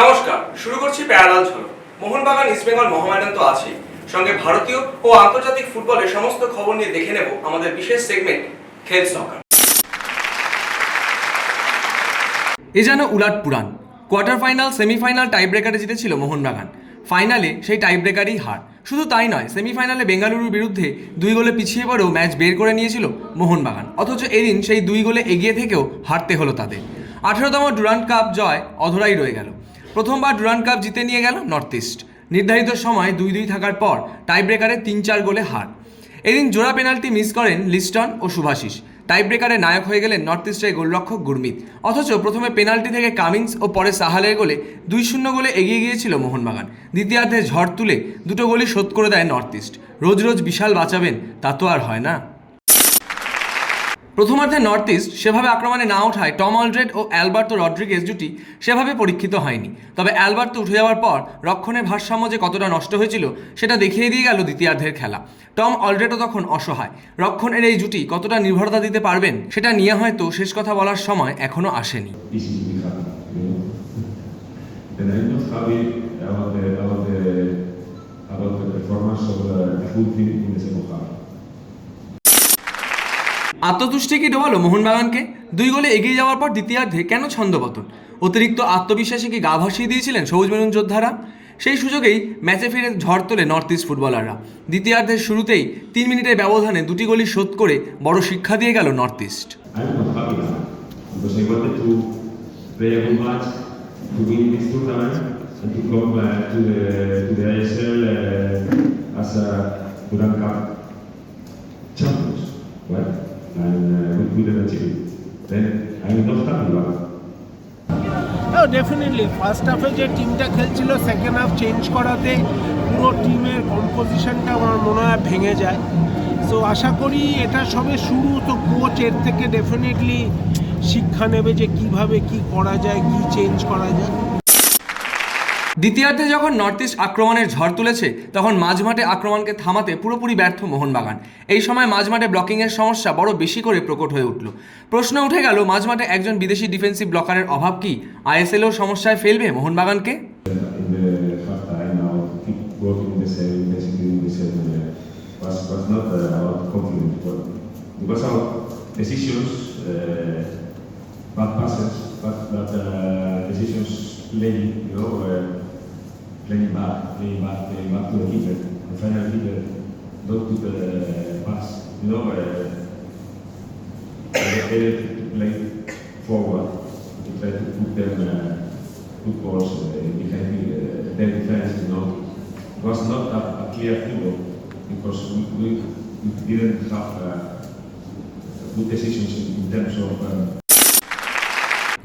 নমস্কার, শুরু করছি প্যারালাল ঝলক মোহনবাগান ইস্টবেঙ্গল মহামেডান তো আছেই। সঙ্গে ভারতীয় ও আন্তর্জাতিক ফুটবলের সমস্ত খবর নিয়ে দেখে নেব আমাদের বিশেষ সেগমেন্ট খেল সকার এ যেন উলাট পুরাণ। কোয়ার্টার ফাইনাল, সেমিফাইনাল, টাইব্রেকারে জিতেছিল মোহনবাগান। ফাইনালে সেই টাইব্রেকারই হার। শুধু তাই নয়, সেমিফাইনালে বেঙ্গালুরুর বিরুদ্ধে দুই গোলে পিছিয়ে পড়েও ম্যাচ বের করে নিয়েছিল মোহনবাগান। অথচ এদিন সেই দুই গোলে এগিয়ে থেকেও হারতে হলো তাদের। আঠেরোতম ডুরান্ট কাপ জয় অধরাই রয়ে গেল। প্রথমবার ডুরান্ট কাপ জিতে নিয়ে গেল নর্থ ইস্ট। নির্ধারিত সময় দুই দুই থাকার পর টাইব্রেকারে তিন চার গোলে হার। এদিন জোড়া পেনাল্টি মিস করেন লিস্টন ও শুভাশিস টাইব্রেকারে নায়ক হয়ে গেলেন নর্থ ইস্টের গোলরক্ষক গুরমিত। অথচ প্রথমে পেনাল্টি থেকে কামিন্স ও পরে সাহালের গোলে দুই শূন্য গোলে এগিয়ে গিয়েছিল মোহনবাগান। দ্বিতীয়ার্ধে ঝড় তুলে দুটো গোলই শোধ করে দেয় নর্থ ইস্ট রোজ রোজ বিশাল বাঁচাবেন তা তো আর হয় না। প্রথমার্ধে নর্থ ইস্ট সেভাবে আক্রমণে না ওঠায় টম অলড্রেড ও অ্যালবার্তো রড্রিগেজ জুটি সেভাবে পরীক্ষিত হয়নি। তবে অ্যালবার্তো উঠে যাওয়ার পর রক্ষণের ভারসাম্য যে কতটা নষ্ট হয়েছিল, সেটা দেখিয়ে দিয়ে গেল দ্বিতীয়ার্ধের খেলা। টম অলড্রেডও তখন অসহায়। রক্ষণের এই জুটি কতটা নির্ভরতা দিতে পারবেন, সেটা নিয়ে হয়তো শেষ কথা বলার সময় এখনও আসেনি। About the performance of the full team in the second half. আত্মতুষ্টি কি ডোবালো মোহনবাগানকে? দুই গোলে এগিয়ে যাওয়ার পর দ্বিতীয়ার্ধে কেন ছন্দপতন? অতিরিক্ত আত্মবিশ্বাসে কি গা ভাসিয়ে দিয়েছিলেন সবুজ মেরুন যোদ্ধারা? সেই সুযোগেই ম্যাচে ফিরে ঝড় তোলে নর্থ ইস্ট ফুটবলাররা। দ্বিতীয়ার্ধের শুরুতেই তিন মিনিটের ব্যবধানে দুটি গোলই শোধ করে বড় শিক্ষা দিয়ে গেল north east? It. Definitely first হাফে যে টিমটা খেলছিল সেকেন্ড হাফ চেঞ্জ করাতে পুরো টিমের কম্পোজিশনটা আমার মনে হয় ভেঙে যায়। সো আশা করি এটা সবে শুরু। তো কোচ এর থেকে ডেফিনেটলি শিক্ষা নেবে যে কীভাবে কি করা যায়, কি চেঞ্জ করা যায়। দ্বিতীয়ার্ধে যখন নর্থ ইস্ট আক্রমণের ঝড় তুলেছে তখন মাঝমাঠে আক্রমণকে থামাতে পুরোপুরি ব্যর্থ মোহনবাগান এই সময় মাঝমাঠে ব্লকিংয়ের সমস্যা বড় বেশি করে প্রকট হয়ে উঠল প্রশ্ন উঠে গেল মাঝমাঠে একজন বিদেশি ডিফেন্সিভ ব্লকারের অভাব কি আইএসএলও সমস্যায় ফেলবে মোহনবাগানকে Bad passes, bad, bad uh, decisions playing, you know, uh, back playing back to the keeper the final keeper not to the pass. You know uh, they they to play forward to try to put them uh, put balls uh, behind the, uh, their defense, know, it was not a, a clear football because we, we, we didn't have uh, good decisions in, terms of um,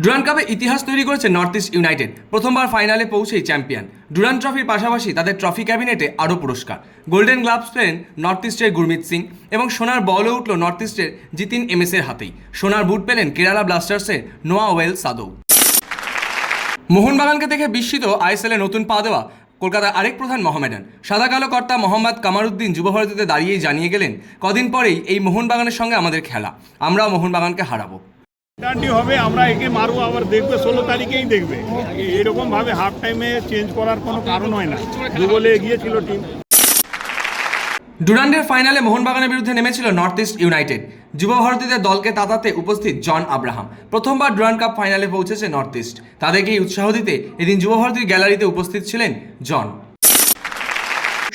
Durand কাপে ইতিহাস তৈরি করেছে north east United. প্রথমবার ফাইনালে পৌঁছেই champion. Duran ট্রফির পাশাপাশি তাদের ট্রফি ক্যাবিনেটে আরও পুরস্কার। গোল্ডেন গ্লাভস পেলেন নর্থ ইস্টের গুরমিত সিং এবং সোনার বলও উঠল নর্থ ইস্টের জিতিন এমএসের হাতেই। সোনার বুট পেলেন কেরালা ব্লাস্টার্সের নোয়া ওয়েল সাদৌ। মোহনবাগানকে দেখে বিস্মিত আইএসএলে নতুন পা দেওয়া কলকাতার আরেক প্রধান মহামেডান। সাদা কালো কর্তা মোহাম্মদ কামারুদ্দিন যুবভারতীতে দাঁড়িয়েই জানিয়ে গেলেন, কদিন পরেই এই মোহনবাগানের সঙ্গে আমাদের খেলা। আমরাও মোহনবাগানকে হারাবো। ডান্ডি হবে আমরা একে মারবো আবার দেখবে ষোলো তারিখেই দেখবে। এরকম ভাবে হাফ টাইমে চেঞ্জ করার কোনো কারণ হয় না। দু এগিয়েছিল টিম ডুরান্ডের ফাইনালে মোহনবাগানের বিরুদ্ধে নেমেছিল নর্থ ইস্ট ইউনাইটেড যুব ভারতীদের দলকে তাতাতে উপস্থিত জন আব্রাহাম। প্রথমবার ডুরান্ড কাপ ফাইনালে পৌঁছেছে নর্থ ইস্ট তাদেরকেই উৎসাহ দিতে এদিন যুব ভারতীর গ্যালারিতে উপস্থিত ছিলেন জন।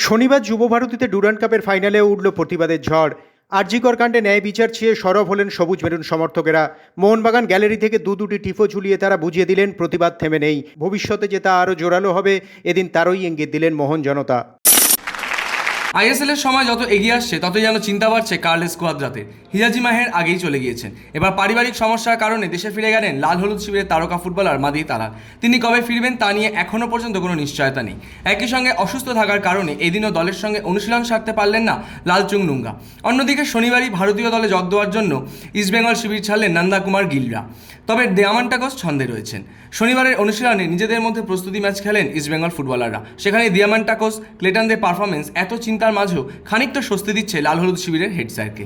শনিবার যুবভারতীতে ডুরান্ড কাপের ফাইনালে উঠল প্রতিবাদের ঝড়। আরজিকর কাণ্ডে ন্যায় বিচার চেয়ে সরব হলেন সবুজ মেরুন সমর্থকেরা। মোহনবাগান গ্যালারি থেকে দু দুটি টিফো ঝুলিয়ে তারা বুঝিয়ে দিলেন, প্রতিবাদ থেমে নেই। ভবিষ্যতে যে তা আরও জোরালো হবে, এদিন তারই ইঙ্গিত দিলেন মোহন জনতা। আইএসএল এর সময় যত এগিয়ে আসছে, ততই যেন চিন্তা বাড়ছে কার্লেস কোয়াদ্রাতে হিরাজি মাহের আগেই চলে গিয়েছেন। এবার পারিবারিক সমস্যার কারণে দেশে ফিরে গেলেন লাল হলুদ শিবিরের তারকা ফুটবলার মাদি তালাল তিনি কবে ফিরবেন তা নিয়ে এখনও পর্যন্ত কোনো নিশ্চয়তা নেই। একই সঙ্গে অসুস্থ থাকার কারণে এদিনও দলের সঙ্গে অনুশীলন সারতে পারলেন না লালচুং নুঙ্গা অন্যদিকে শনিবারই ভারতীয় দলে যোগ দেওয়ার জন্য ইস্টবেঙ্গল শিবির ছাড়লেন নন্দা কুমার গিলরা। তবে দিয়ামান্টাকস ছন্দে রয়েছেন। শনিবারের অনুশীলনে নিজেদের মধ্যে প্রস্তুতি ম্যাচ খেলেন ইস্টবেঙ্গল ফুটবলাররা। সেখানে দিয়ামান্টাকোস ক্লেটানদের পারফরমেন্স এত চিন্তার মাঝেও খানিকটা স্বস্তি দিচ্ছে লাল হলুদ শিবিরের হেড স্যারকে।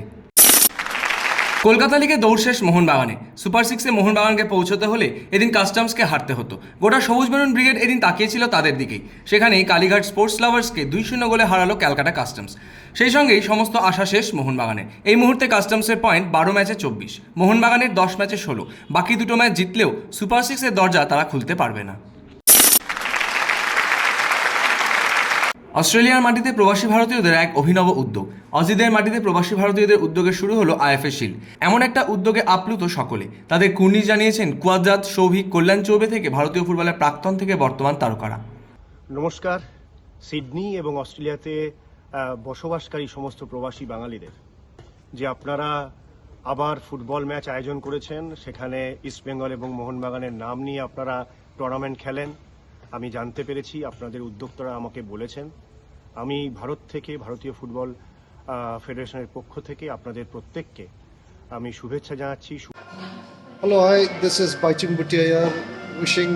কলকাতা লিগে দৌড় শেষ মোহনবাগানে সুপার সিক্সে মোহনবাগানকে পৌঁছতে হলে এদিন কাস্টমসকে হারতে হতো। গোটা সবুজ মেরুন ব্রিগেড এদিন তাকিয়েছিল তাদের দিকেই। সেখানেই কালীঘাট স্পোর্টস লাভার্সকে দুই শূন্য গোলে হারালো ক্যালকাটা কাস্টমস। সেই সঙ্গেই সমস্ত আশা শেষ মোহনবাগানের এই মুহূর্তে কাস্টমসের পয়েন্ট বারো ম্যাচে চব্বিশ মোহনবাগানের দশ ম্যাচে ষোলো। বাকি দুটো ম্যাচ জিতলেও সুপার সিক্সের দরজা তারা খুলতে পারবে না। অস্ট্রেলিয়ার মাটিতে প্রবাসী ভারতীয়দের এক অভিনব উদ্যোগ। অজিদের মাটিতে প্রবাসী ভারতীয়দের উদ্যোগে শুরু হলো আইএফএ শিল্ড। এমন একটা উদ্যোগে আপ্লুত সকলে। তাদের কুর্নি জানিয়েছেন কুয়াজাত সৌভিক, কল্যাণ চৌবে থেকে ভারতীয় ফুটবলের প্রাক্তন থেকে বর্তমান তারকারা। নমস্কার। সিডনি এবং অস্ট্রেলিয়াতে বসবাসকারী সমস্ত প্রবাসী বাঙালিদের। যে আপনারা আবার ফুটবল ম্যাচ আয়োজন করেছেন, সেখানে ইস্টবেঙ্গল এবং মোহনবাগানের নাম নিয়ে আপনারা টুর্নামেন্ট খেলেন। আমি জানতে পেরেছি, আপনাদের উদ্যোক্তারা আমাকে বলেছেন। আমি ভারত থেকে ভারতীয় ফুটবল ফেডারেশনের পক্ষ থেকে আপনাদের প্রত্যেককে আমি শুভেচ্ছা জানাচ্ছি। Hello hi this is Baichung Bhutia wishing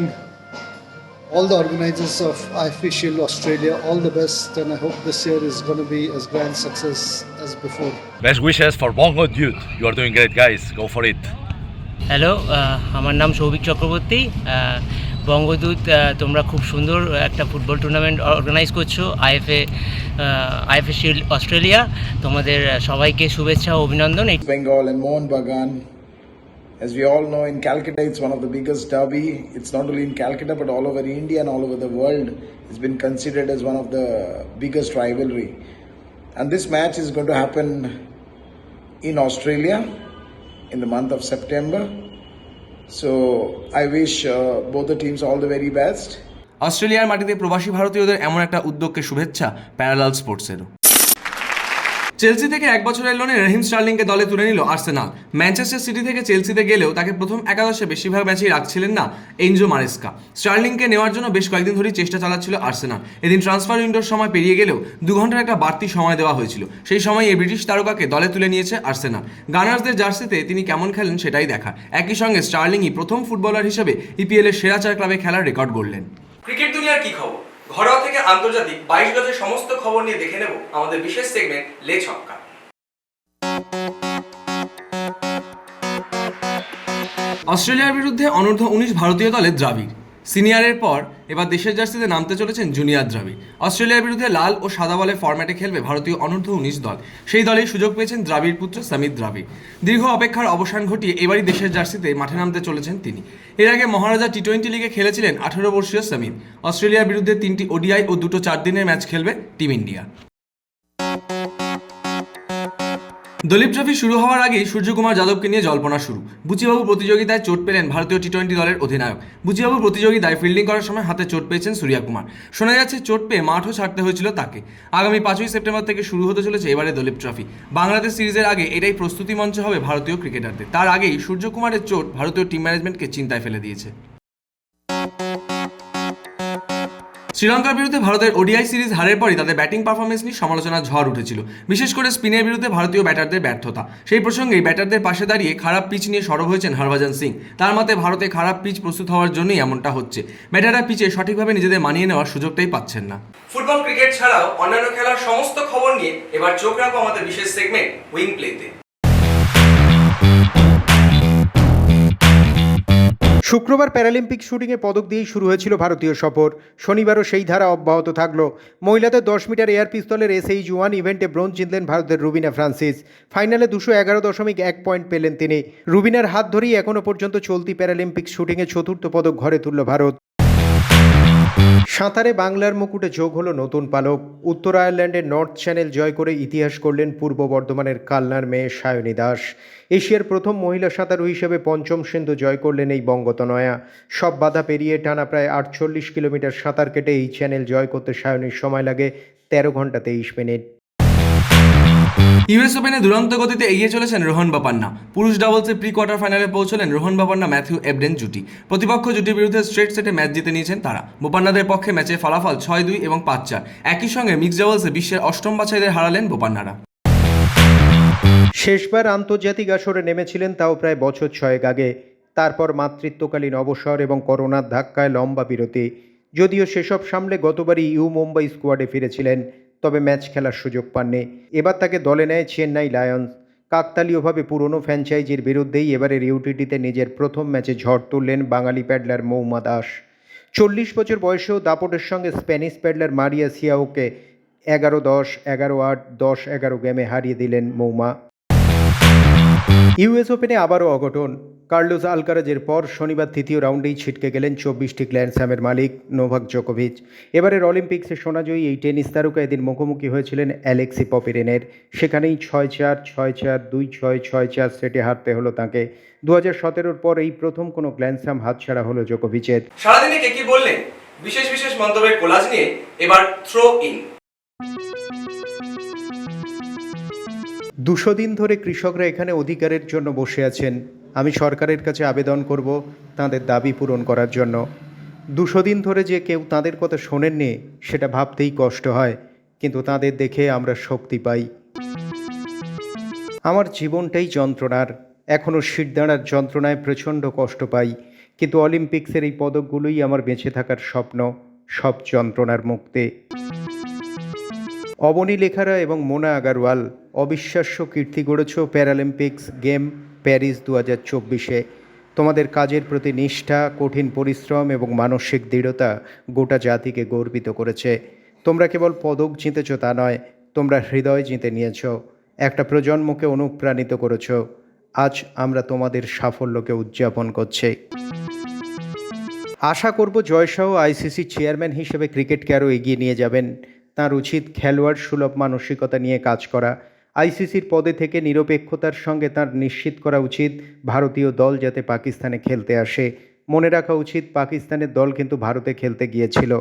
all the organisers of IFA Shield Australia all the best and I hope this year is gonna be as grand success as before best wishes for Banga youth you are doing great guys go for it hello আমার নাম Souvik Chakraborty uh, বঙ্গদূত তোমরা খুব সুন্দর একটা football tournament organise করছ IFA IFA shield Australia তোমাদের সবাইকে শুভেচ্ছা ও অভিনন্দন Bengal and Mohan Bagan. As we all know, in Calcutta, it's one of the biggest derby. It's not only in Calcutta, but all over India and all over the world. It's been considered as one of the biggest rivalry. And this match is going to happen in Australia in the month of September. So I wish uh, both the teams all the very best. অস্ট্রেলিয়ার মাটিতে প্রবাসী ভারতীয়দের এমন একটা উদ্যোগকে শুভেচ্ছা parallel স্পোর্টসেরও Chelsea থেকে এক বছরের লোনে রহিম স্টার্লিংকে দলে তুলে নিল আর্সেনাল। ম্যানচেস্টার সিটি থেকে চেলসিতে গেলেও তাকে প্রথম একাদশে বেশিরভাগ ম্যাচেই রাখছিলেন না এনজো মারেস্কা। স্টার্লিংকে নেওয়ার জন্য বেশ কয়েকদিন ধরেই চেষ্টা চালাচ্ছিল আর্সেনাল। এদিন ট্রান্সফার উইন্ডোর সময় পেরিয়ে গেলেও দু ঘণ্টার একটা বাড়তি সময় দেওয়া হয়েছিল। সেই সময় এই ব্রিটিশ তারকাকে দলে তুলে নিয়েছে আর্সেনাল। গানার্সদের জার্সিতে তিনি কেমন খেলেন সেটাই দেখা। একই সঙ্গে স্টার্লিংই প্রথম ফুটবলার হিসেবে ইপিএলের সেরা চার ক্লাবে খেলার রেকর্ড গড়লেন। ক্রিকেট দুনিয়ার কি খবর? ঘরোয়া থেকে আন্তর্জাতিক বাইশ গজের সমস্ত খবর নিয়ে দেখে নেব আমাদের বিশেষ সেগমেন্ট লে ছক্কা। অস্ট্রেলিয়ার বিরুদ্ধে অনূর্ধ্ব উনিশ ভারতীয় দলের দ্রাবিড় সিনিয়রের পর এবার দেশের জার্সিতে নামতে চলেছেন জুনিয়র দ্রাবিড় অস্ট্রেলিয়ার বিরুদ্ধে লাল ও সাদা বলে ফরম্যাটে খেলবে ভারতীয় অনূর্ধ্ব উনিশ দল। সেই দলেই সুযোগ পেয়েছেন দ্রাবিড় পুত্র সামিত দ্রাবিড় দীর্ঘ অপেক্ষার অবসান ঘটিয়ে এবারই দেশের জার্সিতে মাঠে নামতে চলেছেন তিনি। এর আগে মহারাজা টি টোয়েন্টি লিগে খেলেছিলেন আঠারো বর্ষীয় সামিত। অস্ট্রেলিয়ার বিরুদ্ধে তিনটি ওডিআই ও দুটো চার দিনের ম্যাচ খেলবে টিম ইন্ডিয়া। দলীপ ট্রফি শুরু হওয়ার আগেই সূর্যকুমার যাদবকে নিয়ে জল্পনা শুরু। বুচিবাবু প্রতিযোগিতায় চোট পেলেন ভারতীয় টি টোয়েন্টি দলের অধিনায়ক। বুচিবাবু প্রতিযোগিতায় ফিল্ডিং করার সময় হাতে চোট পেয়েছেন সূর্যা কুমার। শোনা যাচ্ছে চোট পেয়ে মাঠও ছাড়তে হয়েছিল তাকে। আগামী পাঁচই সেপ্টেম্বর থেকে শুরু হতে চলেছে এবারে দলীপ ট্রফি বাংলাদেশ সিরিজের আগে এটাই প্রস্তুতি মঞ্চ হবে ভারতীয় ক্রিকেটারদের। তার আগেই সূর্যকুমারের চোট ভারতীয় টিম ম্যানেজমেন্টকে চিন্তায় ফেলে দিয়েছে। শ্রীলঙ্কার বিরুদ্ধে ভারতের ওডিআই সিরিজ হারের পরই তাদের ব্যাটিং পারফরমেন্স নিয়ে সমালোচনা ঝড় উঠেছিল। বিশেষ করে স্পিনের বিরুদ্ধে ভারতীয় ব্যাটারদের ব্যর্থতা। সেই প্রসঙ্গেই ব্যাটারদের পাশে দাঁড়িয়ে খারাপ পিচ নিয়ে সরব হয়েছেন হরভজন সিং। তার মতে, ভারতে খারাপ পিচ প্রস্তুত হওয়ার জন্যই এমনটা হচ্ছে। ব্যাটাররা পিচে সঠিকভাবে নিজেদের মানিয়ে নেওয়ার সুযোগটাই পাচ্ছেন না। ফুটবল ক্রিকেট ছাড়াও অন্যান্য খেলার সমস্ত খবর নিয়ে এবার চোখ রাখব আমাদের বিশেষ সেগমেন্ট উইং প্লেতে শুক্রবার প্যারালিম্পিক শুটিংয়ে পদক দিয়েই শুরু হয়েছিল ভারতীয় সফর। শনিবারও সেই ধারা অব্যাহত থাকল। মহিলাদের দশ মিটার এয়ার পিস্তলের এসএইচ ওয়ান ইভেন্টে ব্রোঞ্জ জিতলেন ভারতের রুবিনা ফ্রান্সিস। ফাইনালে দুশো এগারো দশমিক এক পয়েন্ট পেলেন তিনি। রুবিনার হাত ধরেই এখনও পর্যন্ত চলতি প্যারালিম্পিক শুটিংয়ে চতুর্থ পদক ঘরে তুলল ভারত। সাঁতারে বাংলার মুকুটে যোগ হলো নতুন পালক। উত্তর আয়ারল্যান্ডের নর্থ চ্যানেল জয় করে ইতিহাস করলেন পূর্ব বর্ধমানের কালনার মেয়ে সায়নী দাস। এশিয়ার প্রথম মহিলা সাঁতারু হিসেবে পঞ্চম সিন্ধু জয় করলেন এই বঙ্গতনয়া। সব বাধা পেরিয়ে টানা প্রায় আটচল্লিশ কিলোমিটার সাঁতার কেটে এই চ্যানেল জয় করতে সায়নীর সময় লাগে তেরো ঘণ্টা তেইশ মিনিট। ইউএস ওপেনে দুরন্ত গতিতে এগিয়ে চলেছেন রোহন বাপান্না। পুরুষ ডাবলসে প্রি কোয়ার্টার ফাইনালে পৌঁছলেন রোহন বাপান্না, ম্যাথিউ এবডেন জুটি প্রতিপক্ষ জুটির বিরুদ্ধে স্ট্রেট সেটে ম্যাচ জিতে নিয়েছেন তারা। বোপান্নাদের পক্ষে ম্যাচে ফলাফল ছয় দুই এবং পাঁচ চার। একই সঙ্গে মিক্স ডাবলসে বিশ্বের অষ্টম বাছাইদের হারালেন বোপান্নারা। শেষবার আন্তর্জাতিক আসরে নেমেছিলেন তাও প্রায় বছর ছয়েক আগে। তারপর মাতৃত্বকালীন অবসর এবং করোনার ধাক্কায় লম্বা বিরতি। যদিও সেসব সামলে গতবারই ইউ মুম্বাই স্কোয়াডে ফিরেছিলেন। তবে ম্যাচ খেলার সুযোগ পাননি। এবার তাকে দলে নেয় চেন্নাই লায়ন্স। কাকতালীয়ভাবে পুরনো ফ্র্যাঞ্চাইজির বিরুদ্ধেই এবারের ইউটিটিতে নিজের প্রথম ম্যাচে ঝড় তুললেন বাঙালি প্যাডলার মৌমা দাস। চল্লিশ বছর বয়সেও দাপটের সঙ্গে স্প্যানিশ প্যাডলার মারিয়া সিয়াওকে এগারো দশ, এগারো আট, দশ, এগারো গেমে হারিয়ে দিলেন মৌমা। ইউএস ওপেনে আবারও অঘটন। কার্লোস আলকারাজের পর শনিবার তৃতীয় রাউন্ডেই ছিটকে গেলেন চব্বিশটি গ্ল্যান্ড স্যামের মালিক নোভাক জোকোভিচ। এবারের অলিম্পিক্সে সোনাজয়ী এই টেনিস তারকা এদিন মুখোমুখি হয়েছিলেন অ্যালেক্সি পপিরেনের। সেখানেই ছয় চার ছয় চার দুই ছয় ছয় চার সেটে হারতে হলো তাঁকে। দু হাজার সতেরোর পর এই প্রথম কোনো গ্ল্যান্ড স্যাম হাতছাড়া হলো জোকোভিচের। সারাদিনে কে কি বললেন বিশেষ বিশেষ মন্তব্যের কোলাজ নিয়ে এবার থ্রো ইন দুশো দিন ধরে কৃষকরা এখানে অধিকারের জন্য বসে আছেন। আমি সরকারের কাছে আবেদন করব তাদের দাবি পূরণ করার জন্য। দুশো দিন ধরে যে কেউ তাদের কথা শোনেননি, সেটা ভাবতেই কষ্ট হয়, কিন্তু তাদের দেখে আমরা শক্তি পাই। আমার জীবনটাই যন্ত্রণার এখনও শিরদাঁড়ার যন্ত্রণায় প্রচণ্ড কষ্ট পাই, কিন্তু অলিম্পিক্সের এই পদকগুলোই আমার বেঁচে থাকার স্বপ্ন, সব যন্ত্রণার মুক্তি। অবনী লেখারা এবং মোনা আগারওয়াল অবিশ্বাস্য কীর্তি গড়েছ প্যারালিম্পিক্স গেম প্যারিস দু হাজার চব্বিশে। তোমাদের কাজের প্রতি নিষ্ঠা, কঠিন পরিশ্রম এবং মানসিক দৃঢ়তা গোটা জাতিকে গর্বিত করেছে। তোমরা কেবল পদক জিতেছ তা নয়, তোমরা হৃদয় জিতে নিয়েছ, একটা প্রজন্মকে অনুপ্রাণিত করেছ। আজ আমরা তোমাদের সাফল্যকে উদযাপন করছি। আশা করব জয়সহ আইসিসি চেয়ারম্যান হিসেবে ক্রিকেটকে আরও এগিয়ে নিয়ে যাবেন। তাঁর উচিত খেলোয়াড় সুলভ মানসিকতা নিয়ে কাজ করা আইসিসির পদে থেকে নিরপেক্ষতার সঙ্গে তার নিশ্চিত করা উচিত ভারতীয় দল যাতে পাকিস্তানে খেলতে আসে। মনে রাখা উচিত, পাকিস্তানের দল কিন্তু ভারতে খেলতে গিয়েছিল।